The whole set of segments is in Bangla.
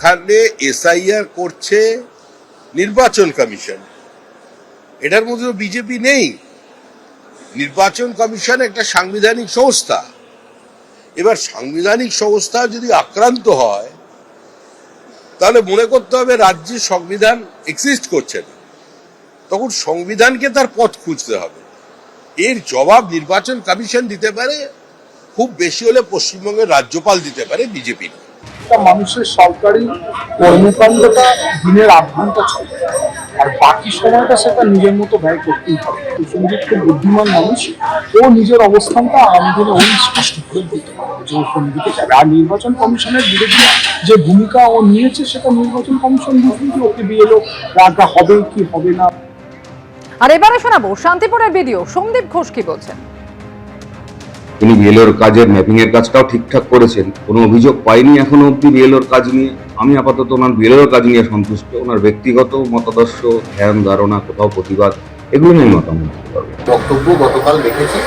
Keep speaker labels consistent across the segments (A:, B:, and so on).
A: ওখানে এসআইআর করছে নির্বাচন কমিশন। এটার মধ্যে বিজেপি নেই। নির্বাচন কমিশন একটা সাংবিধানিক সংস্থা। এবার সাংবিধানিক সংস্থা যদি আক্রান্ত হয়, তাহলে মনে করতে হবে রাজ্যের সংবিধান এক্সিস্ট করছে না। তখন সংবিধানকে তার পথ খুঁজতে হবে। এর জবাব নির্বাচন কমিশন দিতে পারে, খুব বেশি হলে পশ্চিমবঙ্গের রাজ্যপাল দিতে পারে বিজেপি।
B: একটা মানুষের সরকারি কর্মকাণ্ডটা দিনের আধ ঘণ্টা আর বাকি সময়টা সেটা নিজের মতো ব্যয় করতেই হবে। সঞ্জিত খুব বুদ্ধিমান মানুষ। ও নিজের অবস্থানটা আগামী দিনে ওই স্পষ্ট করে দিতে যে কোন যাবে আর নির্বাচন কমিশনের বিরুদ্ধে যে ভূমিকা ও নিয়েছে, সেটা নির্বাচন কমিশন বুঝবে যে ওকে বিএলও রাগা হবে কি হবে না।
C: আর এবারে শোনাবো শান্তিপুরের ভিডিও সন্দীপ ঘোষ কি বলছেন?
D: তিনি বিএলওর কাজের ম্যাপিংয়ের কাজটাও ঠিকঠাক করেছেন। কোনো অভিযোগ পাইনি এখনও অব্দি বিএলওর কাজ নিয়ে। আমি আপাতত ওনার বিএলওর কাজ নিয়ে সন্তুষ্ট। ওনার ব্যক্তিগত মতাদর্শ ধ্যান ধারণা কোথাও প্রতিবাদ এগুলো নিয়ে মতামত
E: বক্তব্য গতকাল দেখেছি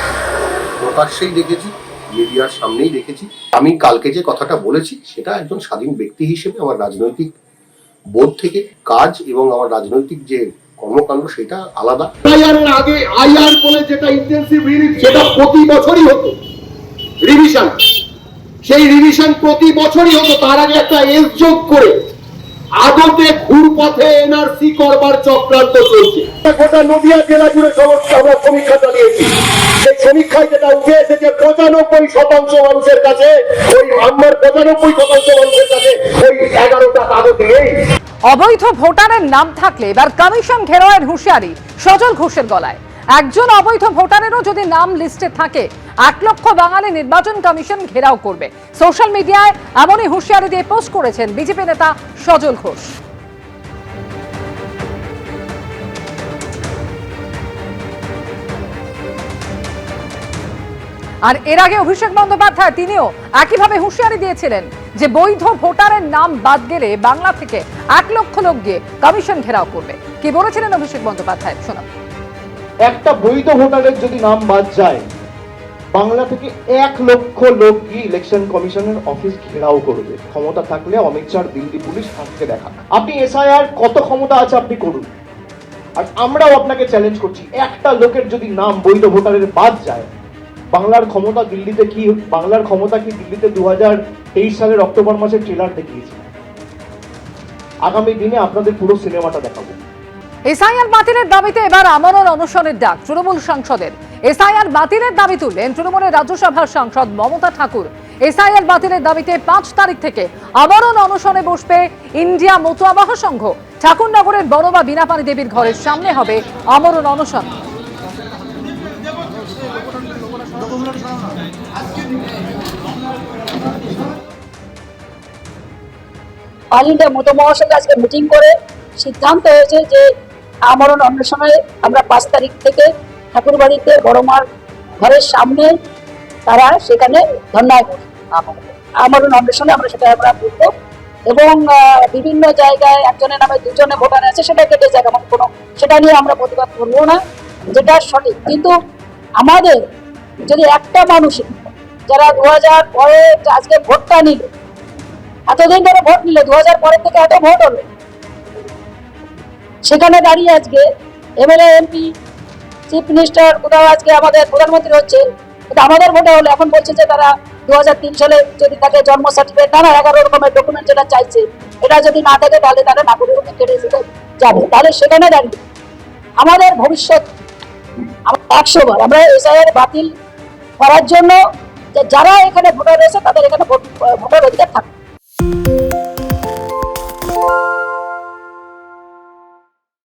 E: প্রকাশ্যেই দেখেছি মিডিয়ার সামনেই দেখেছি। আমি কালকে যে কথাটা বলেছি সেটা একজন স্বাধীন ব্যক্তি হিসেবে আমার রাজনৈতিক বোধ থেকে কাজ এবং আমার রাজনৈতিক যে কর্মকাণ্ড সেটা আলাদা।
F: আইআর আগে আইআর বলে যেটা ইন্টেন্সিভ সেটা প্রতি বছরই হতো। রিভিশন সেই রিভিশন প্রতি বছরই হতো তার আগে একটা এস যোগ করে। আদতে ঘুরপথে এনআরসি করবার চক্রান্ত চলছে। গোটা নদিয়া জেলা জুড়ে সমস্ত আমরা সমীক্ষা চালিয়েছি। সেই সমীক্ষায় যেটা উঠে এসেছে পঁচানব্বই শতাংশ মানুষের কাছে ওই আমার পঁচানব্বই শতাংশ মানুষের কাছে ওই এগারোটা কাগজ নেই।
C: অবৈধ ভোটারের নাম থাকলে এবার কমিশন ঘেরাওয়ের হুঁশিয়ারি সজল ঘোষের গলায়। একজন অবৈধ ভোটারেরও যদি নাম লিস্টে থাকে, এক লক্ষ বাঙালি নির্বাচন কমিশন ঘেরাও করবে। সোশ্যাল মিডিয়ায় এমনই হুঁশিয়ারি দিয়ে পোস্ট করেছেন বিজেপি নেতা সজল ঘোষ। আর এর আগে অভিষেক বন্দ্যোপাধ্যায় তিনিও একইভাবে হুঁশিয়ারি দিয়েছিলেন যে বৈধ ভোটারের নাম বাদ গেলে বাংলা থেকে এক লক্ষ লোক গিয়ে কমিশন ঘেরাও করবে। কি বলেছিলেন অভিষেক বন্দ্যোপাধ্যায়? শোনাব।
G: একটা বৈধ ভোটারের যদি নাম বাদ যায়, বাংলা থেকে এক লক্ষ লোক গিয়ে ইলেকশন কমিশনের অফিস ঘেরাও করবে। ক্ষমতা থাকলে অমিত শাহ দিল্লি পুলিশ আজকে দেখা। আপনি এসআইআর কত ক্ষমতা আছে আপনি করুন। আর আমরাও আপনাকে চ্যালেঞ্জ করছি, একটা লোকের যদি নাম বৈধ ভোটারের বাদ যায়, বাংলার ক্ষমতা দিল্লিতে কি, বাংলার ক্ষমতা কি দিল্লিতে দু হাজার তেইশ সালের অক্টোবর মাসের ট্রেলার দেখিয়েছে? আগামী দিনে আপনাদের পুরো সিনেমাটা দেখাবো।
C: এসআইআর বাতিলের দাবিতে এবার আমরণ অনশনের ডাক তৃণমূল সাংসদের। এসআইআর বাতিলের দাবি তুললেন তৃণমূলের রাজ্যসভার সাংসদ মমতা ঠাকুর। এসআইআর বাতিলের দাবিতে পাঁচ তারিখ থেকে আমরণ অনশনে বসবে ইন্ডিয়া মতুয়াবাহ সংঘ। ঠাকুরনগরের বড়বা বিনাপানি দেবীর ঘরের সামনে হবে আমরণ অনশন
H: অল ইন্ডিয়া মতো মহাসঙ্গে আজকে মিটিং করে সিদ্ধান্ত হয়েছে যে আমরণ অন্বেষণে আমরা পাঁচ তারিখ থেকে ঠাকুরবাড়িতে বড় মার ঘরের সামনে তারা সেখানে ধর্নায়। আমরণ অন্বেষণে আমরা সেটা আমরা বুঝব এবং বিভিন্ন জায়গায় একজনের নামে দুজনে ভোটার আছে, সেটা কেটে যাক আমার কোনো সেটা নিয়ে আমরা প্রতিবাদ করব না, যেটা সঠিক কিন্তু আমাদের যদি একটা মানুষ, যারা দু হাজার পরে আজকে ভোটটা নিল, এতদিন ধরে ভোট নিল দু হাজার পরের থেকে এত ভোট হলো সেখানে দাঁড়িয়ে আজকে এমএলএ, এমপি, চিফ মিনিস্টার কোথাও আজকে আমাদের প্রধানমন্ত্রী হচ্ছে আমাদের ভোটে হলো, এখন বলছে যে তারা দু হাজার তিন সালে যদি তাকে জন্ম সার্টিফিকেট নানা এগারো রকমের ডকুমেন্ট যেটা চাইছে, এটা যদি না থাকে তাহলে তারা নাগরিকত্ব কেটে যেতে যাবে। তাহলে সেখানে দাঁড়িয়ে আমাদের ভবিষ্যৎ একশো বার আমরা এসআইআর বাতিল করার জন্য যারা এখানে ভোটার রয়েছে তাদের এখানে ভোট- ভোটার অধিকার থাকবে।